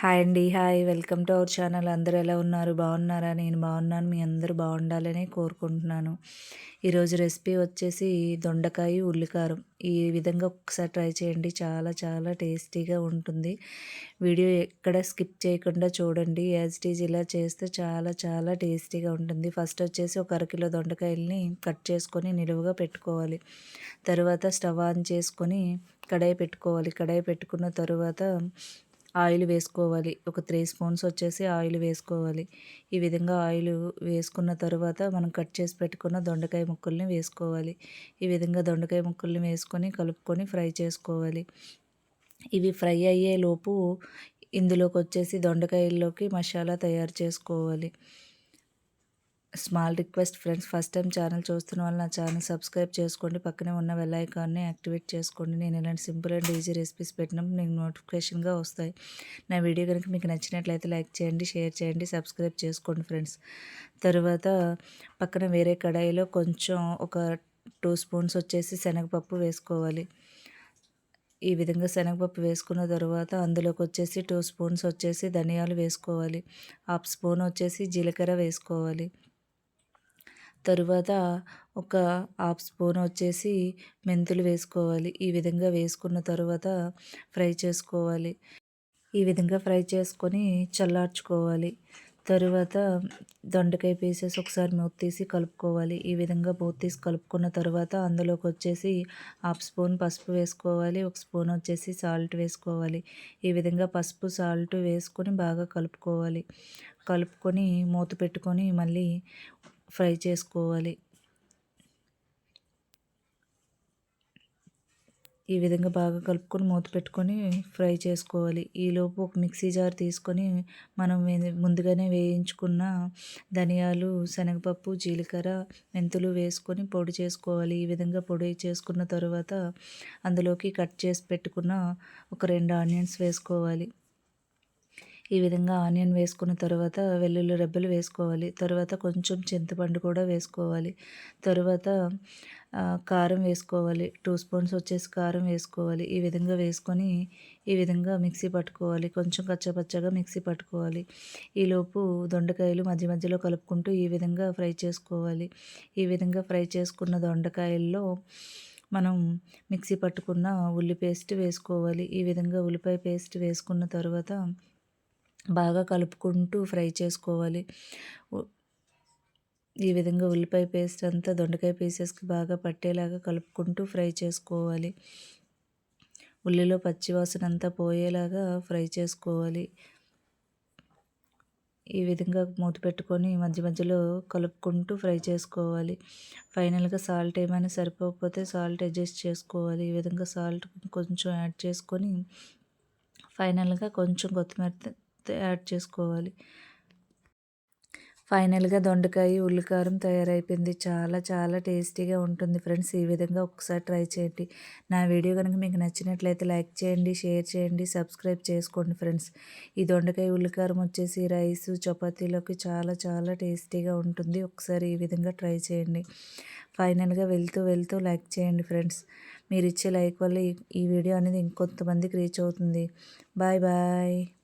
Hi అండి hi. Welcome to our channel. అందరూ ఎలా ఉన్నారు? బాగున్నారా? నేను బాగున్నాను. మీ అందరూ బాగుండాలని కోరుకుంటున్నాను. ఈరోజు రెసిపీ వచ్చేసి దొండకాయ ఉల్లికారం. ఈ విధంగా ఒకసారి ట్రై చేయండి. చాలా చాలా టేస్టీగా ఉంటుంది. వీడియో ఎక్కడ స్కిప్ చేయకుండా చూడండి. యాజ్ ఇట్ ఈజ్ ఇలా చేస్తే చాలా చాలా టేస్టీగా ఉంటుంది. ఫస్ట్ వచ్చేసి ఒక అరకిలో దొండకాయల్ని కట్ చేసుకొని నిలువుగా పెట్టుకోవాలి. తర్వాత స్టవ్ ఆన్ చేసుకొని కడాయి పెట్టుకోవాలి. కడాయి పెట్టుకున్న తర్వాత ఆయిల్ వేసుకోవాలి. ఒక త్రీ స్పూన్స్ వచ్చేసి ఆయిల్ వేసుకోవాలి. ఈ విధంగా ఆయిల్ వేసుకున్న తర్వాత మనం కట్ చేసి పెట్టుకున్న దొండకాయ ముక్కల్ని వేసుకోవాలి. ఈ విధంగా దొండకాయ ముక్కల్ని వేసుకొని కలుపుకొని ఫ్రై చేసుకోవాలి. ఇవి ఫ్రై అయ్యే లోపు ఇందులోకి వచ్చేసి దొండకాయల్లోకి మసాలా తయారు చేసుకోవాలి. Small request friends first time channel చూస్తున్న వాళ్ళు నా ఛానల్ సబ్స్క్రైబ్ చేసుకోండి. పక్కనే ఉన్న బెల్ ఐకాన్ని యాక్టివేట్ చేసుకోండి. నేను ఇలాంటి సింపుల్ అండ్ ఈజీ రెసిపీస్ పెట్టినప్పుడు మీకు నోటిఫికేషన్గా వస్తాయి. నా వీడియో కనుక మీకు నచ్చినట్లయితే లైక్ చేయండి షేర్ చేయండి సబ్స్క్రైబ్ చేసుకోండి ఫ్రెండ్స్ తర్వాత పక్కన వేరే కడాయిలో కొంచెం ఒక టూ స్పూన్స్ వచ్చేసి శనగపప్పు వేసుకోవాలి. ఈ విధంగా శనగపప్పు వేసుకున్న తర్వాత అందులోకి వచ్చేసి టూ స్పూన్స్ వచ్చేసి ధనియాలు వేసుకోవాలి. హాఫ్ స్పూన్ వచ్చేసి జీలకర్ర వేసుకోవాలి. తరువాత ఒక హాఫ్ స్పూన్ వచ్చేసి మెంతులు వేసుకోవాలి. ఈ విధంగా వేసుకున్న తర్వాత ఫ్రై చేసుకోవాలి. ఈ విధంగా ఫ్రై చేసుకొని చల్లార్చుకోవాలి. తరువాత దొండకాయ పీసెస్ ఒకసారి మూత తీసి కలుపుకోవాలి. ఈ విధంగా మూత తీసి కలుపుకున్న తర్వాత అందులోకి వచ్చేసి హాఫ్ స్పూన్ పసుపు వేసుకోవాలి. ఒక స్పూన్ వచ్చేసి సాల్ట్ వేసుకోవాలి. ఈ విధంగా పసుపు సాల్ట్ వేసుకొని బాగా కలుపుకోవాలి. కలుపుకొని మూత పెట్టుకొని మళ్ళీ ఫ్రై చేసుకోవాలి. ఈ విధంగా బాగా కలుపుకొని మూత పెట్టుకొని ఫ్రై చేసుకోవాలి. ఈలోపు ఒక మిక్సీ జార్ తీసుకొని మనం ముందుగానే వేయించుకున్న ధనియాలు శనగపప్పు జీలకర్ర మెంతులు వేసుకొని పొడి చేసుకోవాలి. ఈ విధంగా పొడి చేసుకున్న తర్వాత అందులోకి కట్ చేసి పెట్టుకున్న ఒక రెండు ఆనియన్స్ వేసుకోవాలి. ఈ విధంగా ఆనియన్ వేసుకున్న తర్వాత వెల్లుల్లి రెబ్బలు వేసుకోవాలి. తర్వాత కొంచెం చింతపండు కూడా వేసుకోవాలి. తర్వాత కారం వేసుకోవాలి. టూ స్పూన్స్ వచ్చేసి కారం వేసుకోవాలి. ఈ విధంగా వేసుకొని ఈ విధంగా మిక్సీ పట్టుకోవాలి. కొంచెం కచ్చపచ్చగా మిక్సీ పట్టుకోవాలి. ఈలోపు దొండకాయలు మధ్య మధ్యలో కలుపుకుంటూ ఈ విధంగా ఫ్రై చేసుకోవాలి. ఈ విధంగా ఫ్రై చేసుకున్న దొండకాయల్లో మనం మిక్సీ పట్టుకున్న ఉల్లి పేస్ట్ వేసుకోవాలి. ఈ విధంగా ఉల్లిపాయ పేస్ట్ వేసుకున్న తర్వాత బాగా కలుపుకుంటూ ఫ్రై చేసుకోవాలి. ఈ విధంగా ఉల్లిపాయ పేస్ట్ అంతా దొండకాయ పీసెస్కి బాగా పట్టేలాగా కలుపుకుంటూ ఫ్రై చేసుకోవాలి. ఉల్లిలో పచ్చివాసన అంతా పోయేలాగా ఫ్రై చేసుకోవాలి. ఈ విధంగా మూత పెట్టుకొని మధ్య మధ్యలో కలుపుకుంటూ ఫ్రై చేసుకోవాలి. ఫైనల్గా సాల్ట్ ఏమైనా సరిపోకపోతే సాల్ట్ అడ్జస్ట్ చేసుకోవాలి. ఈ విధంగా సాల్ట్ కొంచెం యాడ్ చేసుకొని ఫైనల్గా కొంచెం కొత్తిమీర యాడ్ చేసుకోవాలి. ఫైనల్గా దొండకాయ ఉల్లికారం తయారైపోయింది. చాలా చాలా టేస్టీగా ఉంటుంది ఫ్రెండ్స్. ఈ విధంగా ఒకసారి ట్రై చేయండి. నా వీడియో కనుక మీకు నచ్చినట్లయితే లైక్ చేయండి షేర్ చేయండి సబ్స్క్రైబ్ చేసుకోండి ఫ్రెండ్స్. ఈ దొండకాయ ఉల్లికారం వచ్చేసి రైస్ చపాతీలోకి చాలా చాలా టేస్టీగా ఉంటుంది. ఒకసారి ఈ విధంగా ట్రై చేయండి. ఫైనల్గా వెళ్తూ వెళ్తూ లైక్ చేయండి ఫ్రెండ్స్. మీరు ఇచ్చే లైక్ వల్ల ఈ వీడియో అనేది ఇంకొంతమందికి రీచ్ అవుతుంది. Bye bye.